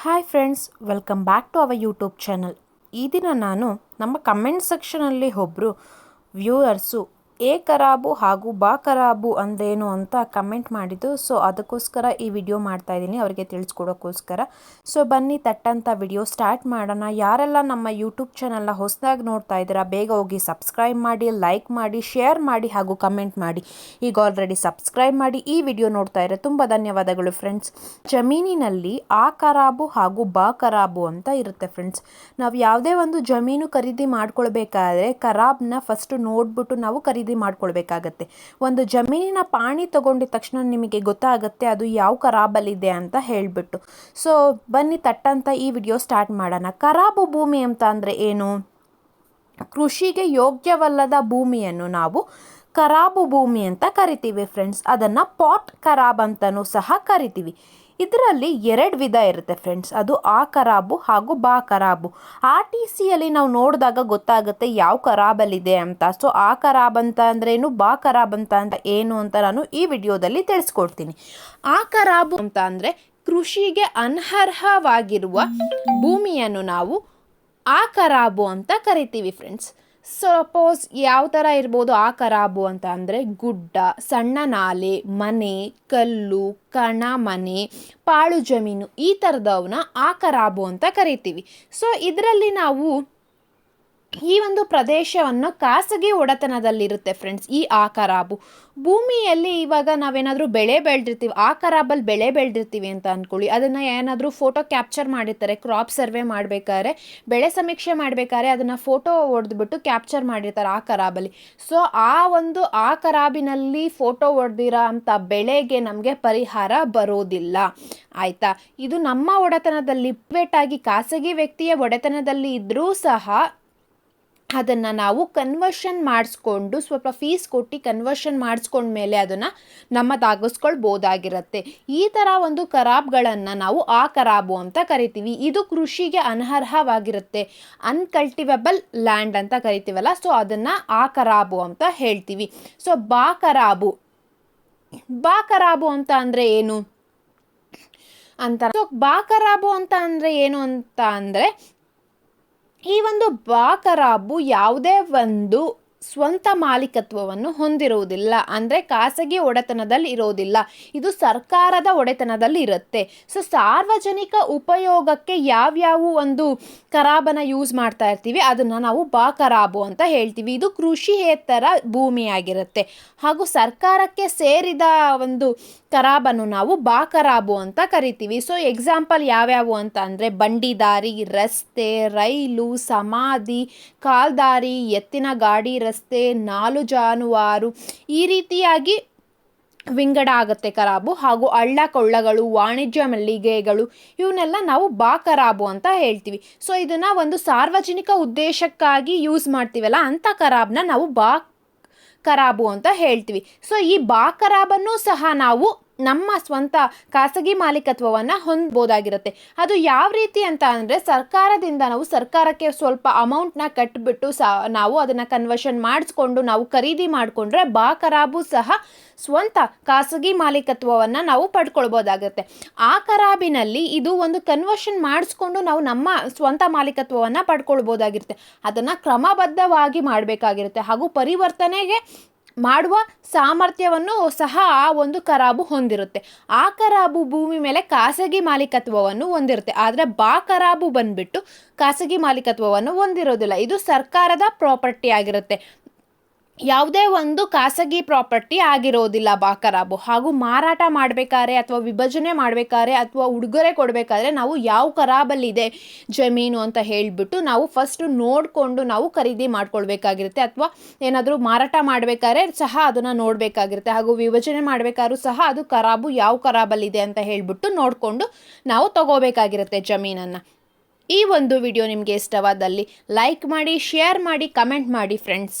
Hi friends welcome back to our YouTube channel ಈ ದಿನ ನಾನು ನಮ್ಮ ಕಮೆಂಟ್ ಸೆಕ್ಷನಲ್ಲಿ ಒಬ್ಬರು ವ್ಯೂವರ್ಸು ಎ ಕರಾಬು ಹಾಗೂ ಬಾ ಕರಾಬು ಅಂದ್ರೇನು ಅಂತ ಕಮೆಂಟ್ ಮಾಡಿದ್ದು. ಸೊ, ಅದಕ್ಕೋಸ್ಕರ ಈ ವಿಡಿಯೋ ಮಾಡ್ತಾ ಇದ್ದೀನಿ. ಅವರಿಗೆ ತಿಳಿಸ್ಕೊಡೋಕ್ಕೋಸ್ಕರ. ಸೊ, ಬನ್ನಿ ತಟ್ಟಂಥ ವಿಡಿಯೋ ಸ್ಟಾರ್ಟ್ ಮಾಡೋಣ. ಯಾರೆಲ್ಲ ನಮ್ಮ ಯೂಟ್ಯೂಬ್ ಚಾನಲ್ನ ಹೊಸದಾಗಿ ನೋಡ್ತಾ ಇದ್ದೀರಾ, ಬೇಗ ಹೋಗಿ ಸಬ್ಸ್ಕ್ರೈಬ್ ಮಾಡಿ, ಲೈಕ್ ಮಾಡಿ, ಶೇರ್ ಮಾಡಿ ಹಾಗೂ ಕಮೆಂಟ್ ಮಾಡಿ. ಈಗ ಆಲ್ರೆಡಿ ಸಬ್ಸ್ಕ್ರೈಬ್ ಮಾಡಿ ಈ ವಿಡಿಯೋ ನೋಡ್ತಾ ಇದ್ದಾರೆ ತುಂಬ ಧನ್ಯವಾದಗಳು ಫ್ರೆಂಡ್ಸ್. ಜಮೀನಿನಲ್ಲಿ ಆ ಕರಾಬು ಹಾಗೂ ಬಾ ಕರಾಬು ಅಂತ ಇರುತ್ತೆ ಫ್ರೆಂಡ್ಸ್. ನಾವು ಯಾವುದೇ ಒಂದು ಜಮೀನು ಖರೀದಿ ಮಾಡ್ಕೊಳ್ಬೇಕಾದ್ರೆ ಕರಾಬ್ನ ಫಸ್ಟ್ ನೋಡ್ಬಿಟ್ಟು ನಾವು ಖರೀದಿ ಮಾಡ್ಕೊಳ್ಬೇಕಾಗತ್ತೆ. ಒಂದು ಜಮೀನಿನ ಪಾಣಿ ತಗೊಂಡಿದ ತಕ್ಷಣ ನಿಮಗೆ ಗೊತ್ತಾಗುತ್ತೆ ಅದು ಯಾವ ಖರಾಬಲ್ಲಿದೆ ಅಂತ ಹೇಳಿಬಿಟ್ಟು. ಸೊ ಬನ್ನಿ ತಟ್ಟಂತ ಈ ವಿಡಿಯೋ ಸ್ಟಾರ್ಟ್ ಮಾಡೋಣ. ಖರಾಬು ಭೂಮಿ ಅಂತ ಅಂದರೆ ಏನು? ಕೃಷಿಗೆ ಯೋಗ್ಯವಲ್ಲದ ಭೂಮಿಯನ್ನು ನಾವು ಖರಾಬು ಭೂಮಿ ಅಂತ ಕರಿತೀವಿ ಫ್ರೆಂಡ್ಸ್ ಅದನ್ನು ಪಾಟ್ ಖರಾಬ್ ಅಂತಲೂ ಸಹ ಕರಿತೀವಿ. ಇದರಲ್ಲಿ ಎರಡು ವಿಧ ಇರುತ್ತೆ ಫ್ರೆಂಡ್ಸ್ ಅದು ಆ ಕರಾಬು ಹಾಗೂ ಬಾ ಕರಾಬು. ಆರ್ ಟಿ ಸಿಯಲ್ಲಿ ನಾವು ನೋಡಿದಾಗ ಗೊತ್ತಾಗುತ್ತೆ ಯಾವ ಕರಾಬಲ್ಲಿದೆ ಅಂತ. ಸೊ ಆ ಖರಾಬ್ ಅಂತ ಅಂದ್ರೇನು, ಬಾ ಕರಾಬ್ ಅಂತ ಅಂತ ಏನು ಅಂತ ನಾನು ಈ ವಿಡಿಯೋದಲ್ಲಿ ತಿಳಿಸ್ಕೊಡ್ತೀನಿ. ಆ ಕರಾಬು ಅಂತ ಅಂದರೆ ಕೃಷಿಗೆ ಅನರ್ಹವಾಗಿರುವ ಭೂಮಿಯನ್ನು ನಾವು ಆ ಕರಾಬು ಅಂತ ಕರಿತೀವಿ ಫ್ರೆಂಡ್ಸ್ ಸಪೋಸ್ ಯಾವ ಥರ ಇರ್ಬೋದು ಆ ಖರಾಬು ಅಂತ ಅಂದರೆ ಗುಡ್ಡ, ಸಣ್ಣ ನಾಲೆ, ಮನೆ, ಕಲ್ಲು, ಕಣ ಮನೆ, ಪಾಳು ಜಮೀನು ಈ ಥರದವನ್ನ ಆ ಖರಾಬು ಅಂತ ಕರಿತೀವಿ. ಸೊ ಇದರಲ್ಲಿ ನಾವು ಈ ಒಂದು ಪ್ರದೇಶವನ್ನು ಖಾಸಗಿ ಒಡೆತನದಲ್ಲಿರುತ್ತೆ ಫ್ರೆಂಡ್ಸ್ ಈ ಆ ಭೂಮಿಯಲ್ಲಿ ಇವಾಗ ನಾವೇನಾದರೂ ಬೆಳೆ ಬೆಳೆದಿರ್ತೀವಿ, ಆ ಖರಾಬಲ್ಲಿ ಬೆಳೆ ಬೆಳೆದಿರ್ತೀವಿ ಅಂತ ಅಂದ್ಕೊಳ್ಳಿ ಅದನ್ನು ಏನಾದರೂ ಫೋಟೋ ಕ್ಯಾಪ್ಚರ್ ಮಾಡಿರ್ತಾರೆ ಕ್ರಾಪ್ ಸರ್ವೆ ಮಾಡಬೇಕಾದ್ರೆ, ಬೆಳೆ ಸಮೀಕ್ಷೆ ಮಾಡಬೇಕಾದ್ರೆ ಅದನ್ನು ಫೋಟೋ ಹೊಡೆದ್ಬಿಟ್ಟು ಕ್ಯಾಪ್ಚರ್ ಮಾಡಿರ್ತಾರೆ ಆ ಖರಾಬಲ್ಲಿ ಸೊ ಆ ಒಂದು ಆ ಖರಾಬಿನಲ್ಲಿ ಫೋಟೋ ಹೊಡೆದಿರೋ ಅಂಥ ಬೆಳೆಗೆ ನಮಗೆ ಪರಿಹಾರ ಬರೋದಿಲ್ಲ. ಆಯಿತಾ? ಇದು ನಮ್ಮ ಒಡೆತನದಲ್ಲಿ ಆಗಿ ಖಾಸಗಿ ವ್ಯಕ್ತಿಯ ಒಡೆತನದಲ್ಲಿ ಇದ್ದರೂ ಸಹ ಅದನ್ನು ನಾವು ಕನ್ವರ್ಷನ್ ಮಾಡಿಸ್ಕೊಂಡು ಸ್ವಲ್ಪ ಫೀಸ್ ಕೊಟ್ಟು ಕನ್ವರ್ಷನ್ ಮಾಡಿಸ್ಕೊಂಡ್ಮೇಲೆ ಅದನ್ನು ನಮ್ಮದಾಗಿಸ್ಕೊಳ್ಬೋದಾಗಿರುತ್ತೆ. ಈ ಥರ ಒಂದು ಕರಾಬ್ಗಳನ್ನು ನಾವು ಆ ಕರಾಬು ಅಂತ ಕರಿತೀವಿ. ಇದು ಕೃಷಿಗೆ ಅನರ್ಹವಾಗಿರುತ್ತೆ. ಅನ್ಕಲ್ಟಿವೇಬಲ್ ಲ್ಯಾಂಡ್ ಅಂತ ಕರಿತೀವಲ್ಲ ಸೊ ಅದನ್ನು ಆ ಕರಾಬು ಅಂತ ಹೇಳ್ತೀವಿ. ಸೊ ಬಾ ಕರಾಬು. ಬಾ ಕರಾಬು ಅಂತ ಅಂದರೆ ಏನು? ಅಂತ ಸೊ ಬಾ ಕರಾಬು ಅಂತ ಅಂದರೆ ಏನು ಅಂತ ಅಂದರೆ ಈ ಒಂದು ಬಾಕರಾಬು ಯಾವುದೇ ಒಂದು ಸ್ವಂತ ಮಾಲೀಕತ್ವವನ್ನು ಹೊಂದಿರುವುದಿಲ್ಲ. ಅಂದರೆ ಖಾಸಗಿ ಒಡೆತನದಲ್ಲಿ ಇರೋದಿಲ್ಲ ಇದು ಸರ್ಕಾರದ ಒಡೆತನದಲ್ಲಿ ಇರುತ್ತೆ. ಸೊ ಸಾರ್ವಜನಿಕ ಉಪಯೋಗಕ್ಕೆ ಯಾವ್ಯಾವ ಒಂದು ಕರಾಬನ ಯೂಸ್ ಮಾಡ್ತಾ ಇರ್ತೀವಿ, ಅದನ್ನು ನಾವು ಬಾ ಖರಾಬು ಅಂತ ಹೇಳ್ತೀವಿ. ಇದು ಕೃಷಿಯೇತರ ಭೂಮಿಯಾಗಿರುತ್ತೆ. ಹಾಗೂ ಸರ್ಕಾರಕ್ಕೆ ಸೇರಿದ ಒಂದು ಖರಾಬನ್ನು ನಾವು ಬಾ ಕರಾಬು ಅಂತ ಕರಿತೀವಿ. ಸೊ ಎಕ್ಸಾಂಪಲ್ ಯಾವ್ಯಾವು ಅಂತ ಅಂದರೆ ಬಂಡಿದಾರಿ, ರಸ್ತೆ, ರೈಲು, ಸಮಾಧಿ, ಕಾಲ್ದಾರಿ, ಎತ್ತಿನ ಗಾಡಿ, ರಸ್ತೆ, ನಾಲು ಜಾನುವಾರು ಈ ರೀತಿಯಾಗಿ ವಿಂಗಡ ಆಗುತ್ತೆ ಕರಾಬು. ಹಾಗೂ ಹಳ್ಳ ಕೊಳ್ಳಗಳು ವಾಣಿಜ್ಯ ಮಲ್ಲಿಗೆಗಳು ಇವನ್ನೆಲ್ಲ ನಾವು ಬಾ ಕರಾಬು ಅಂತ ಹೇಳ್ತೀವಿ. ಸೊ ಇದನ್ನು ಒಂದು ಸಾರ್ವಜನಿಕ ಉದ್ದೇಶಕ್ಕಾಗಿ ಯೂಸ್ ಮಾಡ್ತೀವಲ್ಲ ಅಂಥ ಕರಾಬ್ನ ನಾವು ಬಾ ಖರಾಬು ಅಂತ ಹೇಳ್ತೀವಿ. ಸೊ ಈ ಬಾ ಕರಾಬನ್ನು ಸಹ ನಾವು ನಮ್ಮ ಸ್ವಂತ ಖಾಸಗಿ ಮಾಲೀಕತ್ವವನ್ನು ಹೊಂದ್ಬೋದಾಗಿರುತ್ತೆ. ಅದು ಯಾವ ರೀತಿ ಅಂತ ಅಂದರೆ ಸರ್ಕಾರದಿಂದ ನಾವು ಸರ್ಕಾರಕ್ಕೆ ಸ್ವಲ್ಪ ಅಮೌಂಟ್ನ ಕಟ್ಟಿಬಿಟ್ಟು ಸಹ ನಾವು ಅದನ್ನು ಕನ್ವರ್ಷನ್ ಮಾಡಿಸ್ಕೊಂಡು ನಾವು ಖರೀದಿ ಮಾಡಿಕೊಂಡ್ರೆ ಬಾ ಖರಾಬು ಸಹ ಸ್ವಂತ ಖಾಸಗಿ ಮಾಲೀಕತ್ವವನ್ನು ನಾವು ಪಡ್ಕೊಳ್ಬೋದಾಗುತ್ತೆ. ಆ ಖರಾಬಿನಲ್ಲಿ ಇದು ಒಂದು ಕನ್ವರ್ಷನ್ ಮಾಡಿಸ್ಕೊಂಡು ನಾವು ನಮ್ಮ ಸ್ವಂತ ಮಾಲೀಕತ್ವವನ್ನು ಪಡ್ಕೊಳ್ಬೋದಾಗಿರುತ್ತೆ. ಅದನ್ನು ಕ್ರಮಬದ್ಧವಾಗಿ ಮಾಡಬೇಕಾಗಿರುತ್ತೆ. ಹಾಗೂ ಪರಿವರ್ತನೆಗೆ ಮಾಡುವ ಸಾಮರ್ಥ್ಯವನ್ನು ಸಹ ಆ ಒಂದು ಕರಾಬು ಹೊಂದಿರುತ್ತೆ. ಆ ಕರಾಬು ಭೂಮಿ ಮೇಲೆ ಖಾಸಗಿ ಮಾಲೀಕತ್ವವನ್ನು ಹೊಂದಿರುತ್ತೆ. ಆದರೆ ಬಾ ಕರಾಬು ಬಂದ್ಬಿಟ್ಟು ಖಾಸಗಿ ಮಾಲೀಕತ್ವವನ್ನು ಹೊಂದಿರೋದಿಲ್ಲ. ಇದು ಸರ್ಕಾರದ ಪ್ರಾಪರ್ಟಿ ಆಗಿರುತ್ತೆ. ಯಾವುದೇ ಒಂದು ಖಾಸಗಿ ಪ್ರಾಪರ್ಟಿ ಆಗಿರೋದಿಲ್ಲ ಬಾಕರಾಬು ಹಾಗೂ ಮಾರಾಟ ಮಾಡಬೇಕಾದ್ರೆ ಅಥವಾ ವಿಭಜನೆ ಮಾಡಬೇಕಾದ್ರೆ ಅಥವಾ ಉಡುಗೊರೆ ಕೊಡಬೇಕಾದ್ರೆ ನಾವು ಯಾವ ಕರಾಬಲ್ಲಿದೆ ಜಮೀನು ಅಂತ ಹೇಳಿಬಿಟ್ಟು ನಾವು ಫಸ್ಟು ನೋಡಿಕೊಂಡು ನಾವು ಖರೀದಿ ಮಾಡ್ಕೊಳ್ಬೇಕಾಗಿರುತ್ತೆ. ಅಥವಾ ಏನಾದರೂ ಮಾರಾಟ ಮಾಡಬೇಕಾದ್ರೆ ಸಹ ಅದನ್ನು ನೋಡಬೇಕಾಗಿರುತ್ತೆ. ಹಾಗೂ ವಿಭಜನೆ ಮಾಡಬೇಕಾದ್ರೂ ಸಹ ಅದು ಕರಾಬು ಯಾವ ಖರಾಬಲ್ಲಿದೆ ಅಂತ ಹೇಳಿಬಿಟ್ಟು ನೋಡಿಕೊಂಡು ನಾವು ತಗೋಬೇಕಾಗಿರುತ್ತೆ ಜಮೀನನ್ನು. ಈ ಒಂದು ವಿಡಿಯೋ ನಿಮಗೆ ಇಷ್ಟವಾದಲ್ಲಿ ಲೈಕ್ ಮಾಡಿ ಶೇರ್ ಮಾಡಿ ಕಮೆಂಟ್ ಮಾಡಿ ಫ್ರೆಂಡ್ಸ್